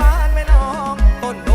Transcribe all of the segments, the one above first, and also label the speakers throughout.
Speaker 1: บ้านแม่น้องต้นโ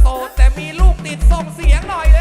Speaker 1: โสดแต่มีลูกติดส่งเสีย
Speaker 2: ง
Speaker 1: หน่อย